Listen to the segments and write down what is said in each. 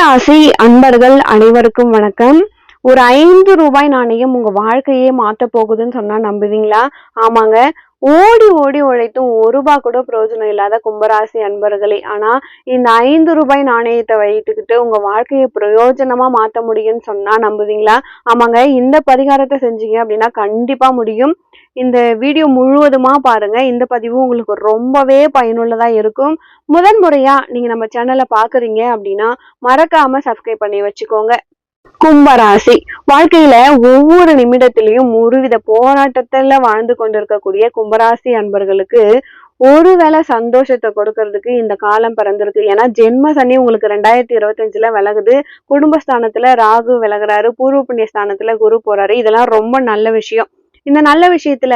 ராசி அன்பர்கள் அனைவருக்கும் வணக்கம். ஒரு ஐந்து ரூபாய் நாணயம் உங்க வாழ்க்கையே மாத்த போகுதுன்னு சொன்னா நம்புவீங்களா? ஆமாங்க. ஓடி ஓடி உழைத்தும் ஒரு ரூபாய் கூட பிரயோஜனம் இல்லாத கும்பராசி அன்பர்களே. ஆனா இந்த ஐந்து ரூபாய் நாணயத்தை வைத்துக்கிட்டு உங்க வாழ்க்கையை பிரயோஜனமா மாத்த முடியும்னு சொன்னா நம்புவீங்களா? ஆமாங்க இந்த பரிகாரத்தை செஞ்சீங்க அப்படின்னா கண்டிப்பா முடியும். இந்த வீடியோ முழுவதுமா பாருங்க. இந்த பதிவு உங்களுக்கு ரொம்பவே பயனுள்ளதா இருக்கும். முதன் முறையா நீங்க நம்ம சேனலை பாக்குறீங்க அப்படின்னா மறக்காம சப்ஸ்கிரைப் பண்ணி வச்சுக்கோங்க. கும்பராசி. வாழ்க்கையில ஒவ்வொரு நிமிடத்திலையும் ஒருவித போராட்டத்துல வாழ்ந்து கொண்டிருக்கக்கூடிய கும்பராசி அன்பர்களுக்கு ஒருவேளை சந்தோஷத்தை கொடுக்கறதுக்கு இந்த காலம் பிறந்திருக்கு. ஏன்னா ஜென்ம சனி உங்களுக்கு ரெண்டாயிரத்தி இருபத்தஞ்சுல விலகுது. குடும்பஸ்தானத்துல ராகு விலகுறாரு. பூர்வ புண்ணிய ஸ்தானத்துல குரு போறாரு. இதெல்லாம் ரொம்ப நல்ல விஷயம். இந்த நல்ல விஷயத்துல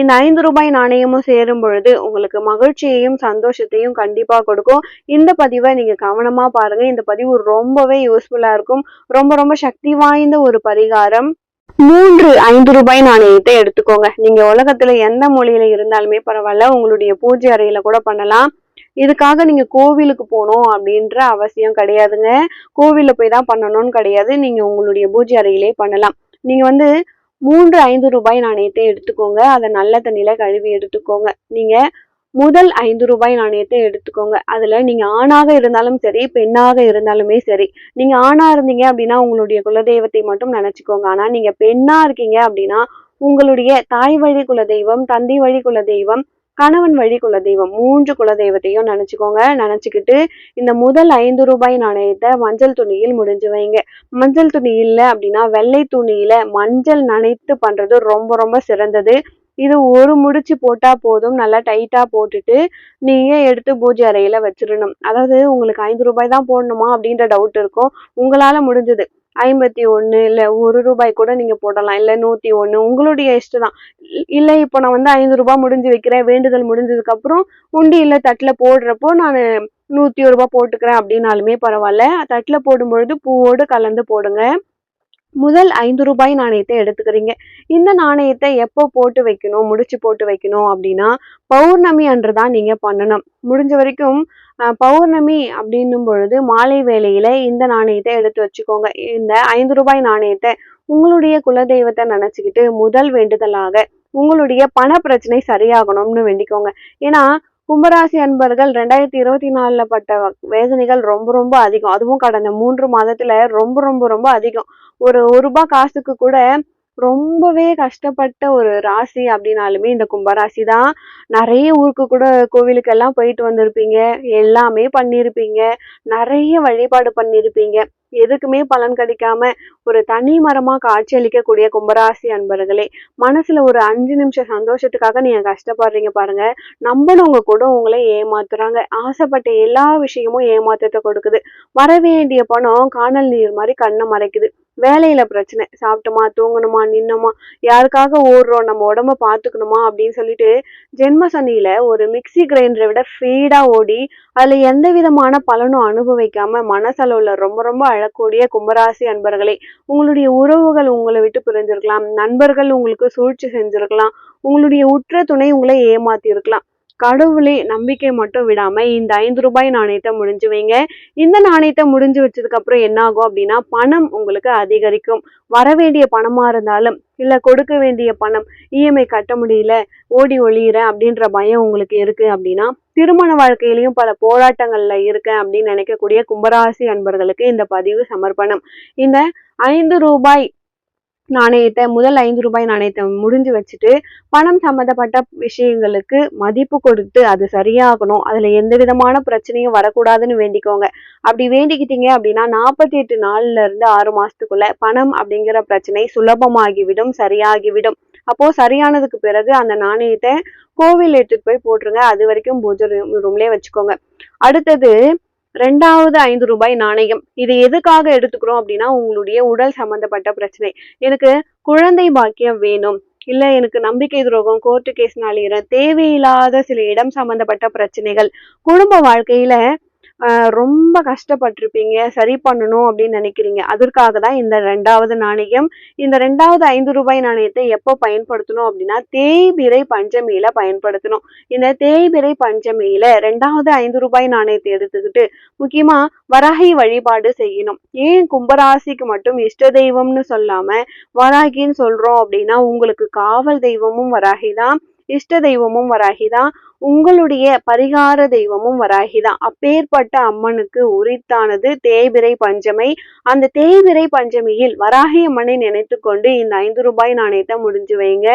இந்த ஐந்து ரூபாய் நாணயமும் சேரும் பொழுது உங்களுக்கு மகிழ்ச்சியையும் சந்தோஷத்தையும் கண்டிப்பா கொடுக்கும். இந்த பதிவை நீங்க கவனமா பாருங்க. இந்த பதிவு ரொம்பவே யூஸ்ஃபுல்லா இருக்கும். ரொம்ப ரொம்ப சக்தி வாய்ந்த ஒரு பரிகாரம். மூன்று ஐந்து ரூபாய் நாணயத்தை எடுத்துக்கோங்க. நீங்க உலகத்துல எந்த மொழியில இருந்தாலுமே பரவாயில்ல உங்களுடைய பூஜை அறையில கூட பண்ணலாம். இதுக்காக நீங்க கோவிலுக்கு போகணும் அப்படின்ற அவசியம் கிடையாதுங்க. கோவிலில் போய் தான் பண்ணணும்னு கிடையாது. நீங்க உங்களுடைய பூஜை அறையிலே பண்ணலாம். நீங்க வந்து மூன்று ஐந்து ரூபாய் நாணயத்தை எடுத்துக்கோங்க. அதை நல்ல தண்ணியில் கழுவி எடுத்துக்கோங்க. நீங்கள் முதல் ஐந்து ரூபாய் நாணயத்தை எடுத்துக்கோங்க. அதில் நீங்கள் ஆணாக இருந்தாலும் சரி பெண்ணாக இருந்தாலுமே சரி நீங்கள் ஆணாக இருந்தீங்க அப்படின்னா உங்களுடைய குலதெய்வத்தை மட்டும் நினச்சிக்கோங்க. ஆனால் நீங்கள் பெண்ணாக இருக்கீங்க அப்படின்னா உங்களுடைய தாய் வழி குலதெய்வம் தந்தை வழி குலதெய்வம் கணவன் வழி குலதெய்வம் மூன்று குலதெய்வத்தையும் நினைச்சுக்கோங்க. நினைச்சுக்கிட்டு இந்த முதல் ஐந்து ரூபாய் நாணயத்தை மஞ்சள் துணியில் முடிஞ்சு வைங்க. மஞ்சள் துணி இல்லை அப்படின்னா வெள்ளை துணியில மஞ்சள் நனைத்து பண்றது ரொம்ப ரொம்ப சிறந்தது. இது ஒரு முடிச்சு போட்டா போதும். நல்லா டைட்டா போட்டுட்டு நீங்க எடுத்து பூஜை அறையில வச்சிடணும். அதாவது உங்களுக்கு ஐந்து ரூபாய் தான் போடணுமா அப்படின்ற டவுட் இருக்கும். உங்களால முடிஞ்சது. ஐம்பத்தி ஒன்று இல்லை ஒரு ரூபாய் கூட நீங்கள் போடலாம். இல்லை நூற்றி ஒன்று உங்களுடைய இஷ்டம் தான் இல்லை இப்போ நான் வந்து ஐந்து ரூபாய் முடிஞ்சு வைக்கிறேன் வேண்டுதல் முடிஞ்சதுக்கப்புறம் உண்டியில் தட்டில் போடுறப்போ நான் நூற்றி ஒரு ரூபாய் போட்டுக்கிறேன் அப்படின்னாலுமே பரவாயில்ல. தட்டில் போடும்பொழுது பூவோடு கலந்து போடுங்க. முதல் ஐந்து ரூபாய் நாணயத்தை எடுத்துக்கிறீங்க. இந்த நாணயத்தை எப்போ போட்டு வைக்கணும் முடிச்சு போட்டு வைக்கணும் அப்படின்னா பௌர்ணமி அன்று தான் நீங்க பண்ணணும். முடிஞ்ச வரைக்கும் பௌர்ணமி அப்படின்னும் பொழுது மாலை வேலையில இந்த நாணயத்தை எடுத்து வச்சுக்கோங்க. இந்த ஐந்து ரூபாய் நாணயத்தை உங்களுடைய குலதெய்வத்தை நினைச்சுக்கிட்டு முதல் வேண்டுதலாக உங்களுடைய பண பிரச்சனை சரியாகணும்னு வேண்டிக்கோங்க. ஏன்னா கும்பராசி அன்பர்கள் ரெண்டாயிரத்தி இருபத்தி நாலுல பட்ட வேதனைகள் ரொம்ப ரொம்ப அதிகம். அதுவும் கடந்த மூன்று மாதத்துல ரொம்ப ரொம்ப ரொம்ப அதிகம். ஒரு ஒரு ரூபாய் காசுக்கு கூட ரொம்பவே கஷ்டப்பட்ட ஒரு ராசி அப்படின்னாலுமே இந்த கும்பராசி தான் நிறைய ஊருக்கு கூட கோவிலுக்கு எல்லாம் போயிட்டு வந்திருப்பீங்க. எல்லாமே பண்ணியிருப்பீங்க நிறைய வழிபாடு பண்ணியிருப்பீங்க எதுக்குமே பலன் கிடைக்காம ஒரு தனி மரமா காட்சியளிக்கக்கூடிய கும்பராசி அன்பர்களே மனசுல ஒரு அஞ்சு நிமிஷம் சந்தோஷத்துக்காக நீங்க கஷ்டப்படுறீங்க பாருங்க. நம்பினவங்க கூட உங்களை ஏமாத்துறாங்க. ஆசைப்பட்ட எல்லா விஷயமும் ஏமாத்தத்தை கொடுக்குது. வர வேண்டிய பணம் காணல் நீர் மாதிரி கண்ணை மறைக்குது. வேலையில பிரச்சனை. சாப்பிட்டோமா தூங்கணுமா நின்னோமா யாருக்காக ஓடுறோம் நம்ம உடம்ப பாத்துக்கணுமா அப்படின்னு சொல்லிட்டு ஜென்ம சனியில ஒரு மிக்ஸி கிரைண்டரை விட ஃபீடா ஓடி அதுல எந்த விதமான பலனும் அனுபவிக்காம மனசளவுல ரொம்ப ரொம்ப அழக்கூடிய கும்பராசி அன்பர்களே உங்களுடைய உறவுகள் உங்களை விட்டு பிரிஞ்சிருக்கலாம். நண்பர்கள் உங்களுக்கு சூழ்ச்சி செஞ்சிருக்கலாம். உங்களுடைய உற்ற துணை உங்களை ஏமாத்தி இருக்கலாம் கடவுளே நம்பிக்கை மட்டும் விடாம இந்த ஐந்து ரூபாய் நாணயத்தை முடிஞ்சு வைங்க. இந்த நாணயத்தை முடிஞ்சு வச்சதுக்கு அப்புறம் என்ன ஆகும் அப்படின்னா பணம் உங்களுக்கு அதிகரிக்கும். வர வேண்டிய பணமா இருந்தாலும் இல்ல கொடுக்க வேண்டிய பணம் இஎம்ஐ கட்ட முடியல ஓடி ஒளியிறேன் அப்படின்ற பயம் உங்களுக்கு இருக்கு அப்படின்னா திருமண வாழ்க்கையிலையும் பல போராட்டங்கள்ல இருக்கேன் அப்படின்னு நினைக்கக்கூடிய கும்பராசி அன்பர்களுக்கு இந்த பதிவு சமர்ப்பணம். இந்த ஐந்து ரூபாய் நாணயத்தை முதல் ஐந்து ரூபாய் நாணயத்தை முடிஞ்சு வச்சுட்டு பணம் சம்மந்தப்பட்ட விஷயங்களுக்கு மதிப்பு கொடுத்து அது சரியாகணும். அதுல எந்த விதமான பிரச்சனையும் வரக்கூடாதுன்னு வேண்டிக்கோங்க. அப்படி வேண்டிக்கிட்டீங்க அப்படின்னா நாற்பத்தி எட்டு நாள்ல இருந்து ஆறு மாசத்துக்குள்ள பணம் அப்படிங்கிற பிரச்சனை சுலபமாகிவிடும் சரியாகிவிடும். அப்போ சரியானதுக்கு பிறகு அந்த நாணயத்தை கோவில் எடுத்துட்டு போய் போட்டுருங்க. அது வரைக்கும் பூஜை ரூம்லயே வச்சுக்கோங்க. அடுத்தது ரெண்டாவது ஐந்து ரூபாய் நாணயம். இது எதுக்காக எடுத்துக்கிறோம் அப்படின்னா உங்களுடைய உடல் சம்பந்தப்பட்ட பிரச்சனை. எனக்கு குழந்தை பாக்கியம் வேணும். இல்ல எனக்கு நம்பிக்கை துரோகம் கோர்ட்டு கேஸ் நாளிற தேவையில்லாத சில இடம் சம்பந்தப்பட்ட பிரச்சனைகள். குடும்ப வாழ்க்கையில ரொம்ப கஷ்டப்பட்டிருப்பீங்க. சரி பண்ணணும் அப்படின்னு நினைக்கிறீங்க. அதற்காக தான் இந்த ரெண்டாவது நாணயம் இந்த ரெண்டாவது ஐந்து ரூபாய் நாணயத்தை எப்போ பயன்படுத்தணும் அப்படின்னா தேய்பிரை பஞ்சமியில பயன்படுத்தணும். இந்த தேய்பிரை பஞ்சமியில ரெண்டாவது ஐந்து ரூபாய் நாணயத்தை எடுத்துக்கிட்டு முக்கியமா வராகி வழிபாடு செய்யணும். ஏன் கும்பராசிக்கு மட்டும் இஷ்ட தெய்வம்னு சொல்லாம வராகின்னு சொல்றோம் அப்படின்னா உங்களுக்கு காவல் தெய்வமும் வராகி தான் இஷ்ட தெய்வமும் வராகி தான் உங்களுடைய பரிகார தெய்வமும் வராகி தான் அப்பேற்பட்ட அம்மனுக்கு உரித்தானது தேய்பிரை பஞ்சமை. அந்த தேய்பிரை பஞ்சமியில் வராகி அம்மனை நினைத்து கொண்டு இந்த ஐந்து ரூபாய் நாணயத்தை முடிஞ்சு வைங்க.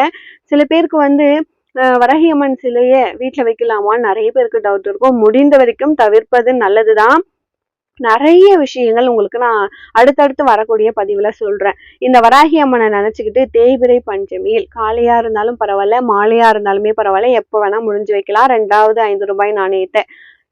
சில பேருக்கு வந்து அஹ் வராகி அம்மன் சிலையை வீட்டில் வைக்கலாமான்னு நிறைய பேருக்கு டவுட் இருக்கும். முடிந்த வரைக்கும் தவிர்ப்பது நல்லதுதான். நிறைய விஷயங்கள் உங்களுக்கு நான் அடுத்தடுத்து வரக்கூடிய பதிவில் சொல்கிறேன் இந்த வராகி அம்மனை நினச்சிக்கிட்டு தேய்பிரை பஞ்சமியில் காலையாக இருந்தாலும் பரவாயில்ல மாலையாக இருந்தாலுமே பரவாயில்ல எப்போ வேணால் முடிஞ்சு வைக்கலாம் ரெண்டாவது ஐந்து ரூபாய் நாணயத்தை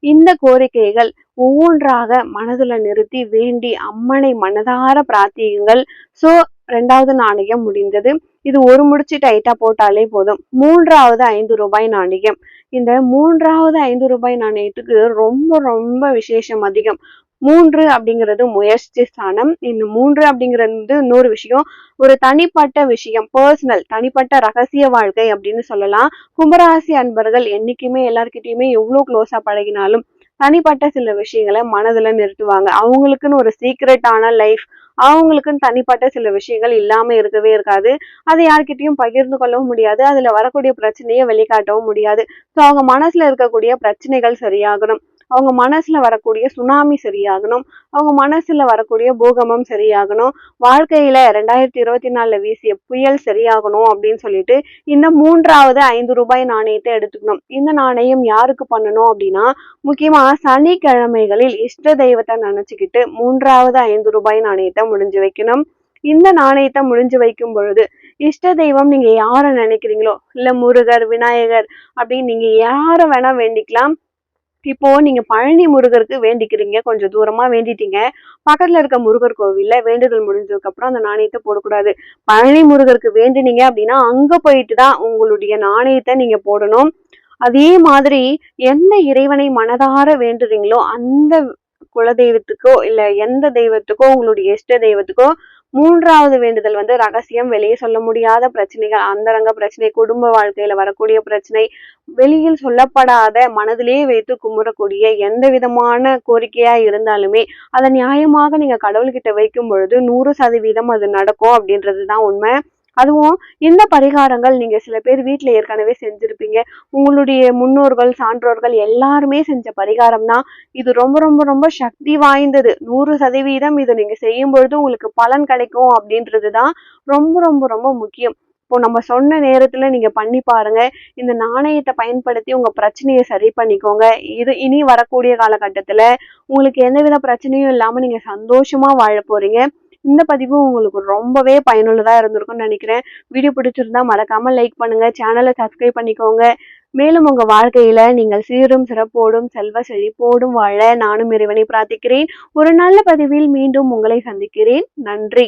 இந்த கோரிக்கைகள் ஒவ்வொன்றாக மனதுல நிறுத்தி வேண்டி அம்மனை மனதார பிரார்த்தியுங்கள். சோ ரெண்டாவது நாணயம் முடிந்தது. இது ஒரு முடிச்சு டைட்டா போட்டாலே போதும். மூன்றாவது ஐந்து ரூபாய் நாணயம். இந்த மூன்றாவது ஐந்து ரூபாய் நாணயத்துக்கு ரொம்ப ரொம்ப விசேஷம் அதிகம். மூன்று அப்படிங்கிறது முயற்சி ஸ்தானம். இந்த மூன்று அப்படிங்கிறது வந்து இன்னொரு விஷயம். ஒரு தனிப்பட்ட விஷயம் பர்சனல் தனிப்பட்ட ரகசிய வாழ்க்கை அப்படின்னு சொல்லலாம். கும்பராசி அன்பர்கள் என்னைக்குமே எல்லார்கிட்டயுமே எவ்வளோ க்ளோஸா பழகினாலும் தனிப்பட்ட சில விஷயங்களை மனதுல நிறுத்துவாங்க. அவங்களுக்குன்னு ஒரு சீக்ரெட்டான லைஃப் அவங்களுக்குன்னு தனிப்பட்ட சில விஷயங்கள் இல்லாம இருக்கவே இருக்காது. அதை யார்கிட்டயும் பகிர்ந்து கொள்ளவும் முடியாது. அதுல வரக்கூடிய பிரச்சனையை வெளிக்காட்டவும் முடியாது. ஸோ அவங்க மனசுல இருக்கக்கூடிய பிரச்சனைகள் சரியாகணும். அவங்க மனசுல வரக்கூடிய சுனாமி சரியாகணும். அவங்க மனசுல வரக்கூடிய பூகம்பம் சரியாகணும். வாழ்க்கையில ரெண்டாயிரத்தி இருபத்தி நாலுல வீசிய புயல் சரியாகணும் அப்படின்னு சொல்லிட்டு இந்த மூன்றாவது ஐந்து ரூபாய் நாணயத்தை எடுத்துக்கணும். இந்த நாணயம் யாருக்கு பண்ணணும் அப்படின்னா முக்கியமா சனிக்கிழமைகளில் இஷ்ட தெய்வத்தை நினைச்சுக்கிட்டு மூன்றாவது ஐந்து ரூபாய் நாணயத்தை முடிஞ்சு வைக்கணும். இந்த நாணயத்தை முடிஞ்சு வைக்கும் பொழுது இஷ்ட தெய்வம் நீங்க யார நினைக்கிறீங்களோ? இல்ல முருகர் விநாயகர் அப்படின்னு நீங்க யார வேணா வேண்டிக்கலாம். இப்போ நீங்க பழனி முருகருக்கு வேண்டிக்கிறீங்க. கொஞ்சம் தூரமா வேண்டிட்டீங்க. பக்கத்துல இருக்க முருகர் கோவில்ல வேண்டுதல் முடிஞ்சதுக்கு அப்புறம் அந்த நாணயத்தை போடக்கூடாது. பழனி முருகருக்கு வேண்டுனீங்க அப்படின்னா அங்க போயிட்டு தான் உங்களுடைய நாணயத்தை நீங்க போடணும். அதே மாதிரி எந்த இறைவனை மனதார வேண்டுறீங்களோ அந்த குலதெய்வத்துக்கோ இல்ல எந்த தெய்வத்துக்கோ உங்களுடைய இஷ்ட தெய்வத்துக்கோ மூன்றாவது வேண்டுதல் வந்து ரகசியம். வெளியே சொல்ல முடியாத பிரச்சனைகள் அந்தரங்க பிரச்சனை குடும்ப வாழ்க்கையில வரக்கூடிய பிரச்சனை வெளியில் சொல்லப்படாத மனதிலேயே வைத்து குமுறக்கூடிய எந்த விதமான கோரிக்கையா இருந்தாலுமே அதை நியாயமாக நீங்க கடவுள்கிட்ட வைக்கும் பொழுது நூறு சதவீதம் அது நடக்கும் அப்படின்றதுதான் உண்மை. அதுவும் இந்த பரிகாரங்கள் நீங்க சில பேர் வீட்டில் ஏற்கனவே செஞ்சிருப்பீங்க. உங்களுடைய முன்னோர்கள் சான்றோர்கள் எல்லாருமே செஞ்ச பரிகாரம் தான் இது ரொம்ப ரொம்ப ரொம்ப சக்தி வாய்ந்தது. நூறு சதவீதம் இதை நீங்க செய்யும் பொழுது உங்களுக்கு பலன் கிடைக்கும் அப்படின்றது தான் ரொம்ப ரொம்ப ரொம்ப முக்கியம். இப்போ நம்ம சொன்ன நேரத்துல நீங்க பண்ணி பாருங்க. இந்த நாணயத்தை பயன்படுத்தி உங்க பிரச்சனையை சரி பண்ணிக்கோங்க. இது இனி வரக்கூடிய காலகட்டத்துல உங்களுக்கு எந்தவித பிரச்சனையும் இல்லாம நீங்க சந்தோஷமா வாழ போறீங்க. இந்த பதிவு உங்களுக்கு ரொம்பவே பயனுள்ளதாக இருந்திருக்கும்னு நினைக்கிறேன். வீடியோ பிடிச்சிருந்தா மறக்காம லைக் பண்ணுங்க. சேனலை சப்ஸ்கிரைப் பண்ணிக்கோங்க. மேலும் உங்க வாழ்க்கையில நீங்கள் சீரும் சிறப்போடும் செல்வ செழிப்போடும் வாழ நானும் இறைவனை பிரார்த்திக்கிறேன். ஒரு நல்ல பதிவில் மீண்டும் உங்களை சந்திக்கிறேன். நன்றி.